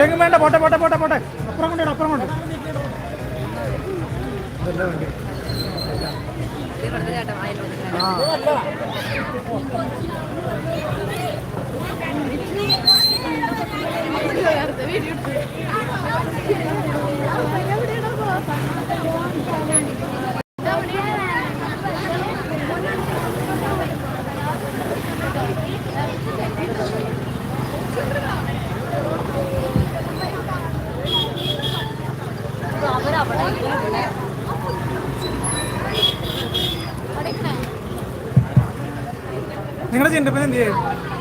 ഇവിടെയെങ്കിലും വേണ്ട പോട്ടെ പോട്ടെ പോട്ടെ പോട്ടെ. അപ്പുറം കൊണ്ടോ അപ്പുറം കൊണ്ട്. ഇതല്ലേ നിങ്ങളുടെ ചിന്തപ്പൻ എന്ത് ചെയ്യും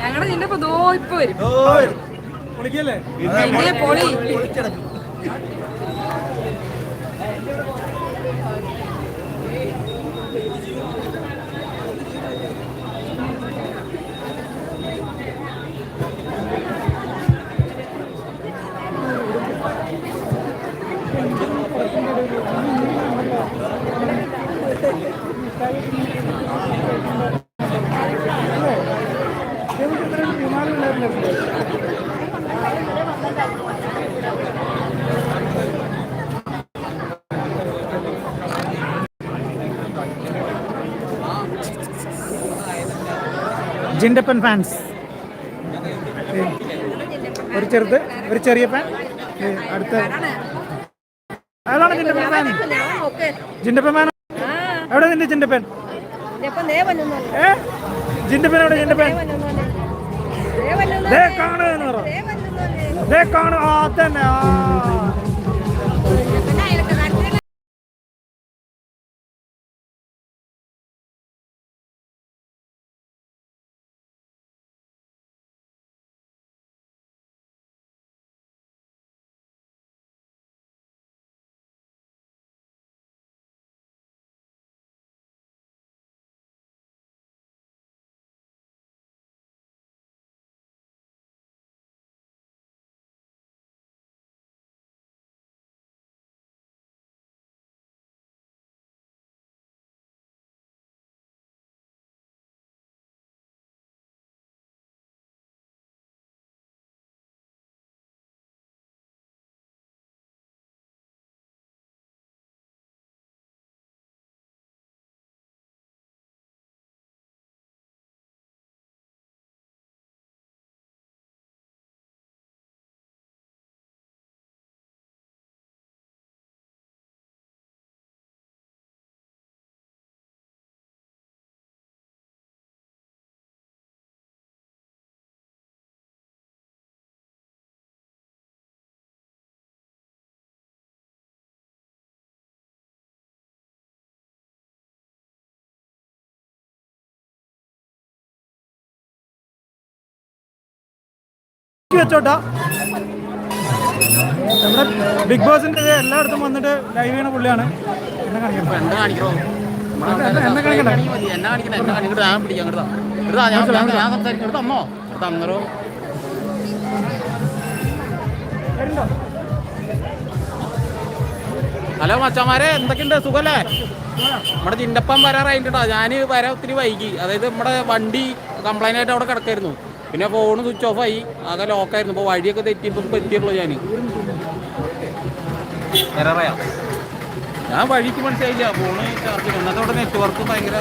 ഞങ്ങളുടെ നിന്റെ ദോ ഇപ്പൊ വരും. പൊളിക്കല്ലേ? പൊളി. ജിൻഡപ്പൻ ഫാൻസ് ഒരു ചെറുത് ഒരു ചെറിയ പാൻ അടുത്ത. അതാണ് ജിൻഡപ്പൻ ഫാൻ ജിൻഡപ്പൻ ഫാൻ എവിടെ നിന്റെ ജിൻഡപ്പൻ? ഏ? ജിൻഡപ്പൻ എവിടെ ജിൻഡപ്പൻ? ദേ കാണു എന്ന് പറ. ദേ കാണു ആ തന്നെ. ആ. വെച്ചോട്ടാ. നമ്മുടെ ബിഗ് ബോസിന്റെ എല്ലായിടത്തും വന്നിട്ട് ലൈവ് ചെയ്യണ പുള്ളിയാണ്. എന്നെ കാണിക്കണം? എന്നെ എന്താ കാണിക്കണ്ടേ. എന്നാ കാണിക്കണേ എന്നാ കാണിക്കട്ടെ ഞാൻ പിടിക്കാം എടുത്താ എടുത്താ ഞാൻ ഞാൻ- ഞാൻ സംസാരിക്കും. എടുത്ത് അമ്മോ എടുത്ത് അന്നേരോ വരുന്നുണ്ടോ? ഹലോ മച്ചാമാരെ എന്തൊക്കെയുണ്ട്? സുഖല്ലേ? നമ്മുടെ ചിന്നപ്പം വരാറായിട്ടോ ഞാൻ വരാൻ ഒത്തിരി വൈകി. അതായത് നമ്മുടെ വണ്ടി കംപ്ലൈന്റ് ആയിട്ട് അവിടെ കിടക്കായിരുന്നു. പിന്നെ ഫോൺ സ്വിച്ച് ഓഫ് ആയി. ആകെ ലോക്കായിരുന്നു അപ്പോൾ വഴിയൊക്കെ തെറ്റിയപ്പോൾ എത്തിയുള്ളൂ ഞാൻ ഞാൻ വഴിക്ക് മനസ്സിലായില്ല. ഫോണ് ചാർജ് ഇന്നത്തെ അവിടെ നെറ്റ്വർക്ക് ഭയങ്കര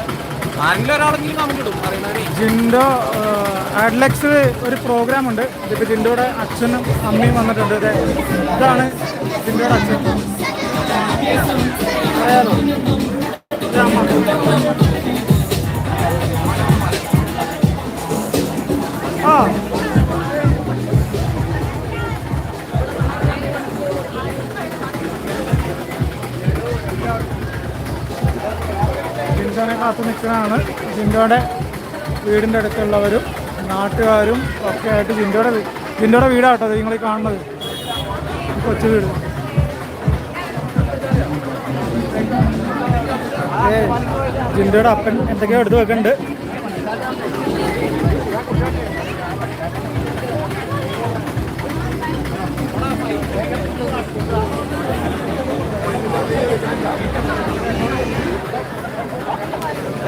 ആരെങ്കിലും ഒരാളെങ്കിലും നമുക്ക് ഇടും. അറിയുന്നവരെ. ജിൻഡോ ആഡ്ലക്സ് ഒരു പ്രോഗ്രാം ഉണ്ട്. ഇതിപ്പോൾ ജിൻഡോയുടെ അച്ഛനും അമ്മയും വന്നിട്ടുണ്ട്. അതെ ഇതാണ് ജിൻഡോയുടെ അച്ഛൻ. അറിയാലോ പ്രവർത്തനമാണ് ജിൻഡോയുടെ വീടിന്റെ അടുത്തുള്ളവരും നാട്ടുകാരും ഒക്കെ ആയിട്ട് ജിൻഡോയുടെ ജിൻഡോയുടെ വീടാട്ടോ നിങ്ങൾ കാണുന്നത്. കൊച്ചു വീട്. ജിൻഡോയുടെ അപ്പൻ എന്തൊക്കെയോ എടുത്തു വെക്കുന്നുണ്ട്.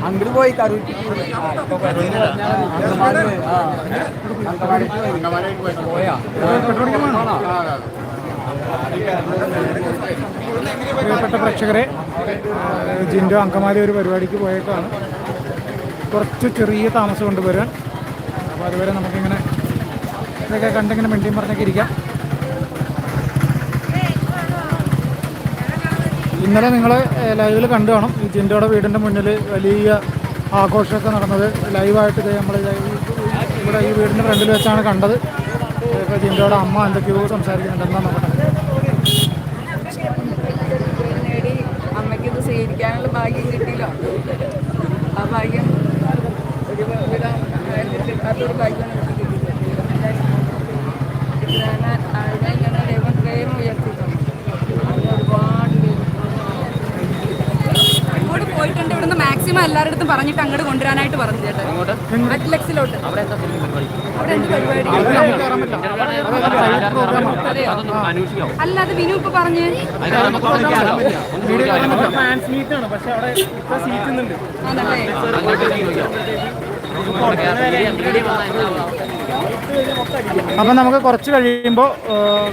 അങ്ങോട്ട് പോയി വേണോ? പ്രിയപ്പെട്ട പ്രേക്ഷകരെ ജിൻഡോ അങ്കമാലി ഒരു പരിപാടിക്ക് പോയേക്കാണ് കുറച്ച് ചെറിയ താമസം കൊണ്ടുവരാൻ അപ്പോൾ അതുവരെ നമുക്കിങ്ങനെ ഇതൊക്കെ കണ്ടിങ്ങനെ മിണ്ടിയും പറഞ്ഞൊക്കെ ഇരിക്കാം ഇന്നലെ നിങ്ങൾ ലൈവിൽ കണ്ടു കാണും. ഈ ജിൻഡോയുടെ വീടിന്റെ മുന്നിൽ വലിയ ആഘോഷമൊക്കെ നടന്നത് ലൈവായിട്ട് ഇത് നമ്മൾ ഇവിടെ ഈ വീടിന്റെ ഫ്രണ്ടിൽ വെച്ചാണ് കണ്ടത്. ഇപ്പോൾ ജിൻഡോയുടെ അമ്മ എന്തൊക്കെയോ സംസാരിക്കുന്നുണ്ട് എന്താ നോക്കട്ടെ. ഭാഗ്യം കിട്ടിയില്ല. ആ ഭാഗ്യം ഒരു അതിന് ഒരുപാട് ദൈവം അങ്ങോട്ട് പോയിട്ടുണ്ട്. ഇവിടുന്ന് മാക്സിമം എല്ലാവരുടെ അടുത്തും പറഞ്ഞിട്ട് അങ്ങോട്ട് കൊണ്ടുവരാനായിട്ട് പറഞ്ഞു ചേട്ടൻ അറ്റ്ലക്സിലോട്ട്. അവിടെ എന്ത് പരിപാടി? അല്ല അത് വിനു ഇപ്പൊ പറഞ്ഞ്. അപ്പൊ നമുക്ക് കുറച്ച് കഴിയുമ്പോൾ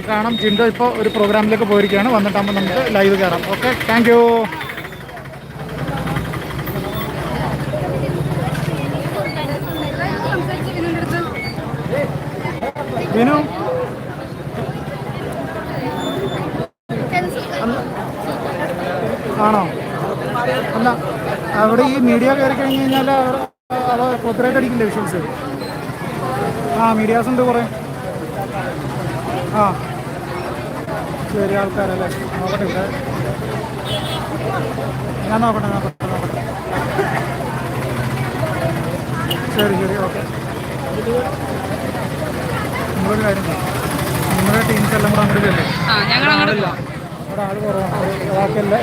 കാണാം ജിൻഡോ ഇപ്പൊ ഒരു പ്രോഗ്രാമിലേക്ക് പോയിരിക്കുകയാണ്. വന്നിട്ടാകുമ്പോൾ നമുക്ക് ലൈവ് കയറാം ഓക്കെ താങ്ക് അല്ല അവിടെ ഈ മീഡിയ കയറി കഴിഞ്ഞ് കഴിഞ്ഞാൽ അത് കോപ്പറേറ്റ് അടിക്കില്ലേ വിഷ്വൽസ് ആ മീഡിയാസ് ഉണ്ട് കുറേ. ആ. ശരി ആൾക്കാരല്ലേ. നോക്കട്ടെ ഇവിടെ. ഞാൻ നോക്കട്ടെ നോക്കട്ടെ നോക്കട്ടെ. ശരി ശരി ഓക്കെ. നിങ്ങളൊരു കാര്യം. നിങ്ങളുടെ ടീംസ് എല്ലാം കൂടെ അങ്ങോട്ട് ചെല്ലേ. ആ ഞങ്ങൾ അങ്ങോട്ട് പോവാം ഇവിടെ ആൾ കുറവാണ്. ഒരാൾക്കെല്ലാം